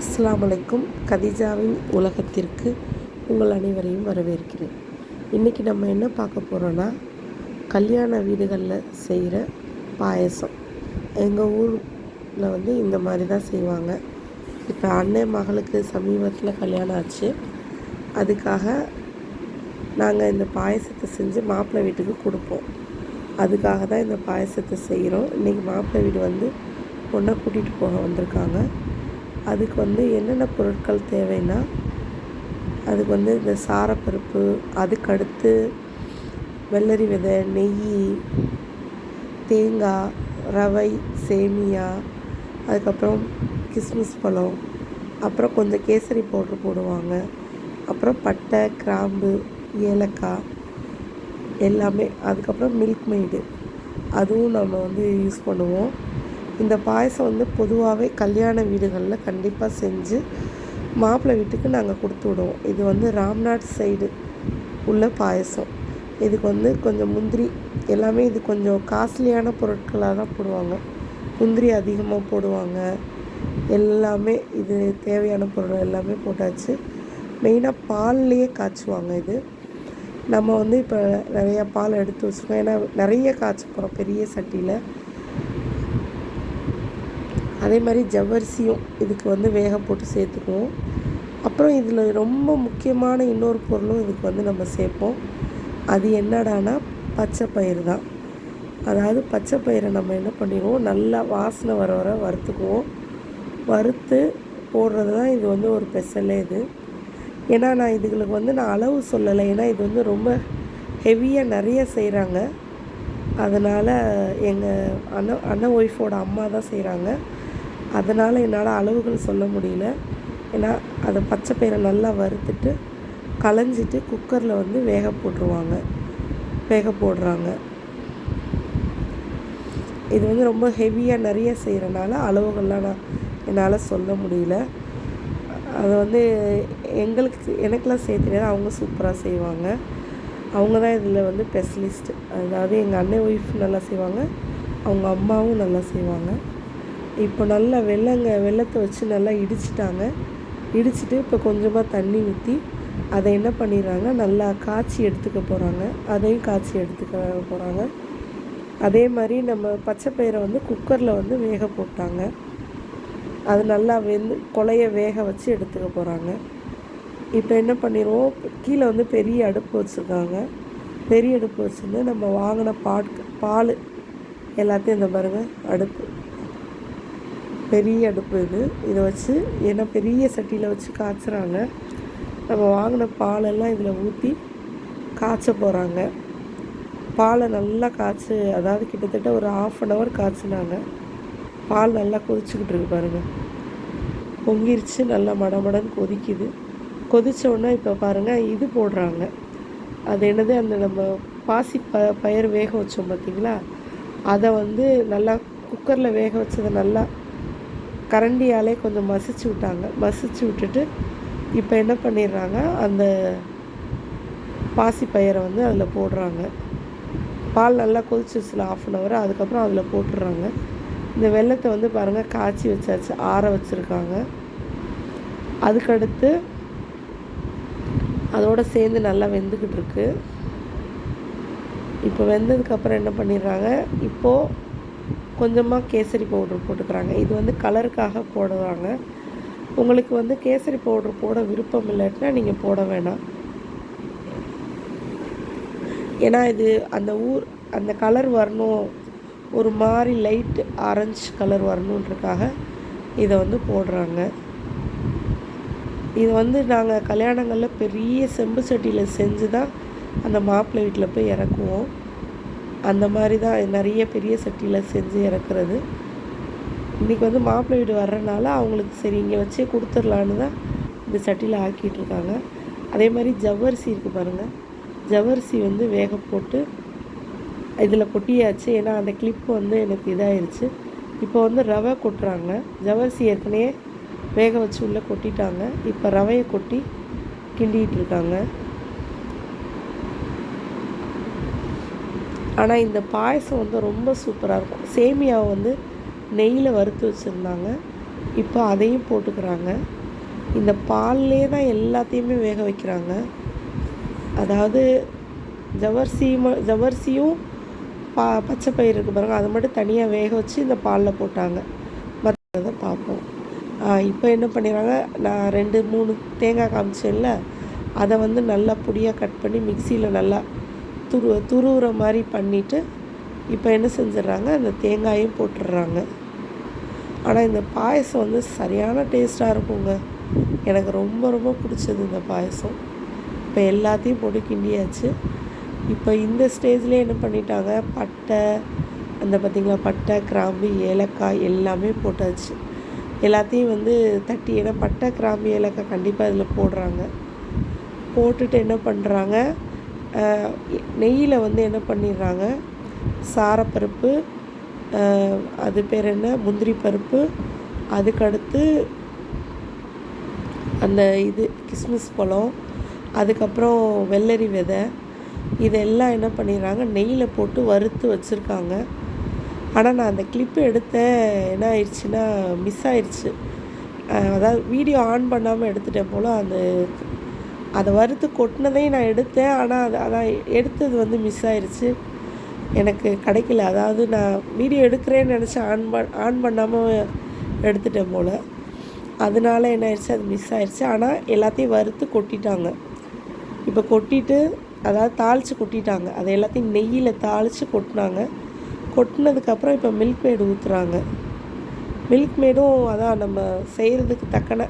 அஸ்ஸலாமு அலைக்கும். கதிஜாவின் உலகத்திற்கு உங்கள் அனைவரையும் வரவேற்கிறேன். இன்றைக்கி நம்ம என்ன பார்க்க போகிறோன்னா கல்யாண வீடுகளில் செய்கிற பாயசம். எங்கள் ஊரில் வந்து இந்த மாதிரி தான் செய்வாங்க. இப்போ அண்ணன் மகளுக்கு சமீபத்தில் கல்யாணம் ஆச்சு. அதுக்காக நாங்கள் இந்த பாயசத்தை செஞ்சு மாப்பிள்ளை வீட்டுக்கு கொடுப்போம். அதுக்காக தான் இந்த பாயசத்தை செய்கிறோம் இன்றைக்கி மாப்பிள்ளை வீடு வந்து பொண்ணை கூட்டிகிட்டு போக வந்திருக்காங்க. அதுக்கு வந்து என்னென்ன பொருட்கள் தேவைன்னா அதுக்கு வந்து இந்த சாரப்பருப்பு அதுக்கடுத்து வெள்ளரி விதை நெய் தேங்காய் ரவை சேமியா அதுக்கப்புறம் கிஸ்மிஸ் பழம் அப்புறம் கொஞ்சம் கேசரி பவுட்ரு போடுவாங்க. அப்புறம் பட்டை கிராம்பு ஏலக்காய் எல்லாமே அதுக்கப்புறம் மில்க் மெய்டு. அதுவும் நம்ம வந்து யூஸ் பண்ணுவோம். இந்த பாயசம் வந்து பொதுவாகவே கல்யாண வீடுகளில் கண்டிப்பாக செஞ்சு மாப்பிள்ளை வீட்டுக்கு நாங்கள் கொடுத்து விடுவோம். இது வந்து ராம்நாட் சைடு உள்ள பாயசம். இதுக்கு வந்து கொஞ்சம் முந்திரி எல்லாமே இது கொஞ்சம் காஸ்ட்லியான பொருட்களாக தான் போடுவாங்க. முந்திரி அதிகமாக போடுவாங்க. எல்லாமே இது தேவையான பொருள் எல்லாமே போட்டாச்சு. மெயினாக பால்லையே காய்ச்சுவாங்க இது. நம்ம வந்து இப்போ நிறையா பால் எடுத்து வச்சுருக்கோம். ஏன்னா நிறைய காய்ச்ச போகிறோம் பெரிய சட்டியில். அதே மாதிரி ஜவ்வரிசியும் இதுக்கு வந்து வேக போட்டு சேர்த்துக்குவோம். அப்புறம் இதில் ரொம்ப முக்கியமான இன்னொரு பொருளும் இதுக்கு வந்து நம்ம சேர்ப்போம். அது என்னடானா பச்சை பயிறு தான். அதாவது பச்சை பயிரை நம்ம என்ன பண்ணிடுவோம்? நல்லா வாசனை வர வர வறுத்துக்குவோம். வறுத்து போடுறது தான் இது வந்து ஒரு ஸ்பெஷலே இது. ஏன்னா நான் இதுகளுக்கு வந்து நான் அளவு சொல்லலை. ஏன்னா இது வந்து ரொம்ப ஹெவியாக நிறைய செய்கிறாங்க அதனால் எங்கள் அண்ணன் அண்ணன் ஒய்ஃபோட அம்மா தான் செய்கிறாங்க அதனால் என்னால் அளவுகள் சொல்ல முடியல. ஏன்னா அதை பச்சை பயிரை நல்லா வறுத்துட்டு களைஞ்சிட்டு குக்கரில் வந்து வேக போட்டுருவாங்க. வேக போடுறாங்க. இது வந்து ரொம்ப ஹெவியாக நிறைய செய்கிறனால அளவுகள்லாம் நான் என்னால் சொல்ல முடியல. அதை வந்து எங்களுக்கு எனக்கெலாம் செய்ய தெரியாது. அவங்க சூப்பராக செய்வாங்க. அவங்க தான் இதில் வந்து ஸ்பெஷலிஸ்ட் அதாவது எங்கள் அண்ணன் ஒய்ஃப் நல்லா செய்வாங்க. அவங்க அம்மாவும் நல்லா செய்வாங்க. இப்போ நல்லா வெள்ளங்க வெள்ளத்தை வச்சு நல்லா இடிச்சிட்டாங்க. இடிச்சிட்டு இப்போ கொஞ்சமாக தண்ணி ஊற்றி அதை என்ன பண்ணிடுறாங்க? நல்லா காய்ச்சி எடுத்துக்க போகிறாங்க அதையும் காய்ச்சி எடுத்துக்க போகிறாங்க அதே மாதிரி நம்ம பச்சை பயிரை வந்து குக்கரில் வந்து வேக போட்டாங்க. அது நல்லா வெந்து கொலைய வேக வச்சு எடுத்துக்க போகிறாங்க இப்போ என்ன பண்ணிடுவோம்? கீழே வந்து பெரிய அடுப்பு வச்சுருக்காங்க. பெரிய அடுப்பு வச்சுருந்து நம்ம வாங்கின பாட் பால் எல்லாத்தையும் இந்த பாருங்கள் அடுப்பு. பெரிய அடுப்பு இது. இதை வச்சு ஏன்னா பெரிய சட்டியில் வச்சு காய்ச்சுறாங்க. நம்ம வாங்கின பாலெல்லாம் இதில் ஊற்றி காய்ச்ச போகிறாங்க பாலை நல்லா காய்ச்சி அதாவது கிட்டத்தட்ட ஒரு ஆஃப் அன் ஹவர் காய்ச்சினாங்க. பால் நல்லா கொதிச்சுக்கிட்டு இருக்கு பாருங்கள் பொங்கிருச்சு நல்லா மடமடன்னு கொதிக்குது. கொதிச்ச உடனே இப்போ பாருங்கள் இது போடுறாங்க. அது என்னது அந்த நம்ம பாசி ப பயிர் வேக வச்சோம் பார்த்தீங்களா அதை வந்து நல்லா குக்கரில் வேக வச்சதை நல்லா கரண்டியாலே கொஞ்சம் மசிச்சு விட்டாங்க. மசிச்சு விட்டுட்டு இப்போ என்ன பண்ணிடுறாங்க? அந்த பாசி பயிரை வந்து அதில் போடுறாங்க. பால் நல்லா கொதிச்சிருச்சுல ஆஃப் அன் ஹவர் அதுக்கப்புறம் அதில் போட்டுடுறாங்க. இந்த வெள்ளத்தை வந்து பாருங்கள் காய்ச்சி வச்சாச்சு ஆற வச்சுருக்காங்க. அதுக்கடுத்து அதோடு சேர்ந்து நல்லா வெந்துக்கிட்டு இருக்கு. இப்போ வெந்ததுக்கப்புறம் என்ன பண்ணிடுறாங்க? இப்போது கொஞ்சமாக கேசரி பவுட்ரு போட்டுக்கிறாங்க. இது வந்து கலருக்காக போடுவாங்க உங்களுக்கு வந்து கேசரி பவுட்ரு போட விருப்பம் இல்லைன்னா நீங்கள் போட வேணாம். ஏன்னா இது அந்த ஊர் அந்த கலர் வரணும். ஒரு மாதிரி லைட் ஆரஞ்சு கலர் வரணுன்றக்காக இதை வந்து போடுறாங்க. இது வந்து நாங்கள் கல்யாணங்களில் பெரிய செம்பு சட்டியில் செஞ்சு தான் அந்த மாப்பிள்ளை வீட்டில் போய் இறக்குவோம். அந்த மாதிரி தான் நிறைய பெரிய சட்டியில் செஞ்சு இறக்குறது. இன்றைக்கி வந்து மாப்பிள்ளை வீடு வர்றனால அவங்களுக்கு சரி இங்கே வச்சே கொடுத்துர்லான்னு தான் இந்த சட்டியில் ஆக்கிட்டு இருக்காங்க. அதே மாதிரி ஜவ்வரிசி இருக்குது பாருங்கள் ஜவ்வரிசி வந்து வேக போட்டு இதில் கொட்டியாச்சு. ஏன்னா அந்த கிளிப் வந்து எனக்கு இதாகிருச்சு இப்போ வந்து ரவை கொட்டுறாங்க. ஜவ்வரிசி ஏற்கனவே வேக வச்சு உள்ளே கொட்டிட்டாங்க. இப்போ ரவையை கொட்டி கிண்டிகிட்டு இருக்காங்க. ஆனால் இந்த பாயசம் வந்து ரொம்ப சூப்பராக இருக்கும். சேமியாவை வந்து நெய்யில் வறுத்து வச்சுருந்தாங்க. இப்போ அதையும் போட்டுக்கிறாங்க. இந்த பால்லே தான் எல்லாத்தையுமே வேக வைக்கிறாங்க. அதாவது ஜவர்சி ம ஜவர்சியும் பா பச்சை பயிறு இருக்கு பாருங்கள் அதை மட்டும் தனியாக வேக வச்சு இந்த பாலில் போட்டாங்க. மற்றதை பார்ப்போம். இப்போ என்ன பண்ணிடுறாங்க? நான் ரெண்டு மூணு தேங்காய் காமிச்சேன்ல. அதை வந்து நல்லா பொடியாக கட் பண்ணி மிக்சியில் நல்லா துரு துருவுற மாதிரி பண்ணிவிட்டு இப்போ என்ன செஞ்சிடுறாங்க அந்த தேங்காயும் போட்டுடுறாங்க ஆனால் இந்த பாயசம் வந்து சரியான டேஸ்ட்டாக இருக்குங்க. எனக்கு ரொம்ப ரொம்ப பிடிச்சது இந்த பாயசம். இப்போ எல்லாத்தையும் போட்டு கிண்டியாச்சு. இப்போ இந்த ஸ்டேஜ்லேயே என்ன பண்ணிட்டாங்க? பட்டை அந்த பார்த்திங்களா பட்டை கிராம்பு ஏலக்காய் எல்லாமே போட்டாச்சு. எல்லாத்தையும் வந்து தட்டி ஏன்னா பட்டை கிராம்பு ஏலக்காய் கண்டிப்பாக இதில் போடுறாங்க. போட்டுட்டு என்ன பண்ணுறாங்க நெய்யில் வந்து என்ன பண்ணிடுறாங்க? சாரப்பருப்பு அது பேர் என்ன? முந்திரி பருப்பு அதுக்கடுத்து அந்த இது கிஸ்மிஸ் பழம் அதுக்கப்புறம் வெள்ளரி விதை. இதெல்லாம் என்ன பண்ணிடுறாங்க? நெய்யில் போட்டு வறுத்து வச்சுருக்காங்க. ஆனால் நான் அந்த கிளிப்பு எடுத்தேன். என்ன ஆயிடுச்சுன்னா மிஸ் ஆயிடுச்சு. அதாவது வீடியோ ஆன் பண்ணாமல் எடுத்துட்டேன் போல் அந்த அதை வறுத்து கொட்டினதையும் நான் எடுத்தேன். ஆனால் அது அதான் எடுத்தது வந்து மிஸ் ஆயிடுச்சு எனக்கு கிடைக்கல. அதாவது நான் வீடியோ எடுக்கிறேன்னு நினச்சி ஆன் பண் ஆன் பண்ணாமல் எடுத்துட்டேன் போல். அதனால என்ன ஆயிடுச்சு அது மிஸ் ஆயிடுச்சு ஆனால் எல்லாத்தையும் வறுத்து கொட்டிட்டாங்க. இப்போ கொட்டிட்டு அதாவது தாளித்து கொட்டிட்டாங்க. அதை எல்லாத்தையும் நெய்யில் தாளித்து கொட்டினாங்க. கொட்டினதுக்கப்புறம் இப்போ மில்க் மேடு ஊற்றுறாங்க மில்க் மேடும் அதான் நம்ம செய்கிறதுக்கு தக்கன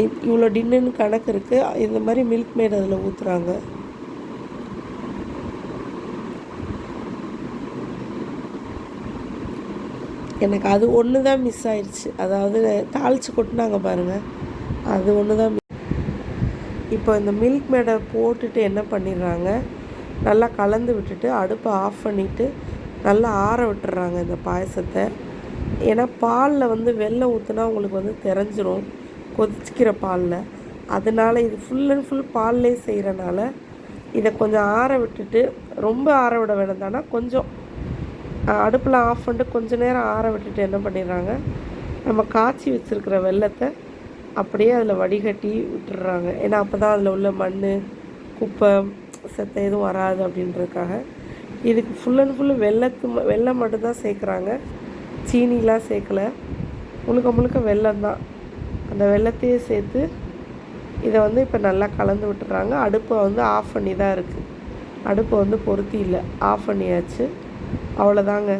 இவ்வளோ டின்னுன்னு கணக்கு இருக்குது இந்த மாதிரி மில்க் மேட் அதில் ஊற்றுறாங்க எனக்கு அது ஒன்று தான் மிஸ் ஆயிடுச்சு அதாவது தாளித்து கொட்டினாங்க பாருங்கள் அது ஒன்று தான் இப்போ இந்த மில்க் மேடை போட்டுட்டு என்ன பண்ணிடுறாங்க? நல்லா கலந்து விட்டுட்டு அடுப்பை ஆஃப் பண்ணிவிட்டு நல்லா ஆற விட்டுறாங்க இந்த பாயசத்தை. ஏன்னா பாலில் வந்து வெள்ளை ஊற்றுனா உங்களுக்கு வந்து தெரிஞ்சிரும். கொதிக்கிற பாலில். அதனால இது ஃபுல் அண்ட் ஃபுல் பால்லே செய்கிறனால இதை கொஞ்சம் ஆற விட்டுட்டு ரொம்ப ஆற விட வேண்டாம்னா கொஞ்சம் அடுப்பில் ஆஃப் பண்ணிட்டு கொஞ்சம் நேரம் ஆற விட்டுட்டு என்ன பண்ணிடுறாங்க? நம்ம காய்ச்சி வச்சுருக்கிற வெள்ளத்தை அப்படியே அதில் வடிகட்டி விட்டுடுறாங்க. ஏன்னா அப்போ தான் அதில் உள்ள மண் குப்பை செத்த எதுவும் வராது அப்படின்றதுக்காக. இதுக்கு ஃபுல் அண்ட் ஃபுல்லு வெள்ளத்து ம- மட்டும்தான் சேர்க்குறாங்க. சீனிலாம் சேர்க்கல. முழுக்க முழுக்க வெல்லம் தான். அந்த வெள்ளத்தையே சேர்த்து இதை வந்து இப்போ நல்லா கலந்து விட்டுறாங்க. அடுப்பை வந்து ஆஃப் பண்ணி தான் இருக்குது அடுப்பை வந்து பொருத்தி இல்லை. ஆஃப் பண்ணியாச்சு. அவ்வளோதாங்க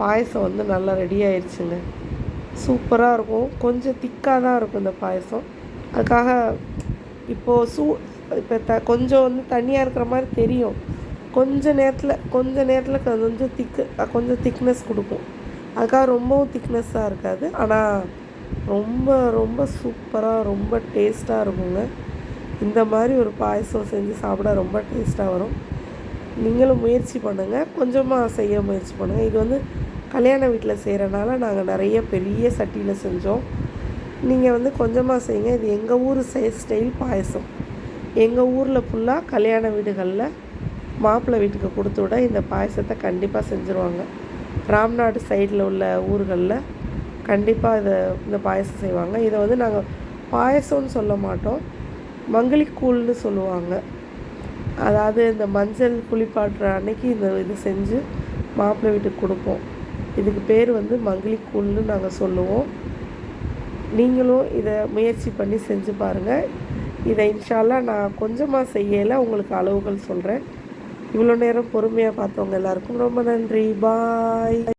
பாயசம் வந்து நல்லா ரெடி ஆயிடுச்சுங்க சூப்பராக இருக்கும். கொஞ்சம் திக்காக தான் இருக்கும் இந்த பாயசம். அதுக்காக இப்போது சூ இப்போ த கொஞ்சம் வந்து தண்ணியாக இருக்கிற மாதிரி தெரியும். கொஞ்ச நேரத்தில் கொஞ்சம் நேரத்தில் கொஞ்சம் திக்கு கொஞ்சம் திக்னஸ் கொடுக்கும். அதுக்காக ரொம்பவும் திக்னஸ்ஸாக இருக்காது. ஆனால் ரொம்ப ரொம்ப சூப்பராக ரொம்ப டேஸ்ட்டாக இருக்குங்க. இந்த மாதிரி ஒரு பாயசம் செஞ்சு சாப்பிட ரொம்ப டேஸ்ட்டாக வரும். நீங்களும் முயற்சி பண்ணுங்கள் கொஞ்சமாக செய்ய முயற்சி பண்ணுங்கள் இது வந்து கல்யாண வீட்டில் செய்கிறனால நாங்கள் நிறைய பெரிய சட்டியில் செஞ்சோம். நீங்கள் வந்து கொஞ்சமாக செய்யுங்க. இது எங்கள் ஊர் சை ஸ்டைல் பாயசம். எங்கள் ஊரில் ஃபுல்லாக கல்யாண வீடுகளில் மாப்பிள்ளை வீட்டுக்கு கொடுத்து விட இந்த பாயசத்தை கண்டிப்பாக செஞ்சுருவாங்க. ராம்நாடு சைடில் உள்ள ஊர்களில் கண்டிப்பாக இதை இந்த பாயசம் செய்வாங்க. இதை வந்து நாங்கள் பாயசம்னு சொல்ல மாட்டோம். மங்களிக்கூழ்னு சொல்லுவாங்க. அதாவது இந்த மஞ்சள் குளிப்பாட்டுற அன்னைக்கு இந்த இது செஞ்சு மாப்பிள்ளை வீட்டுக்கு கொடுப்போம். இதுக்கு பேர் வந்து மங்களிக்கூழ்னு நாங்கள் சொல்லுவோம். நீங்களும் இதை முயற்சி பண்ணி செஞ்சு பாருங்கள் இதை இன்ஷால்லாம் நான் கொஞ்சமாக செய்யலை உங்களுக்கு அளவுகள் சொல்கிறேன் இவ்வளோ நேரம் பொறுமையாக பார்த்தவங்க எல்லாருக்கும் ரொம்ப நன்றி. பாய்.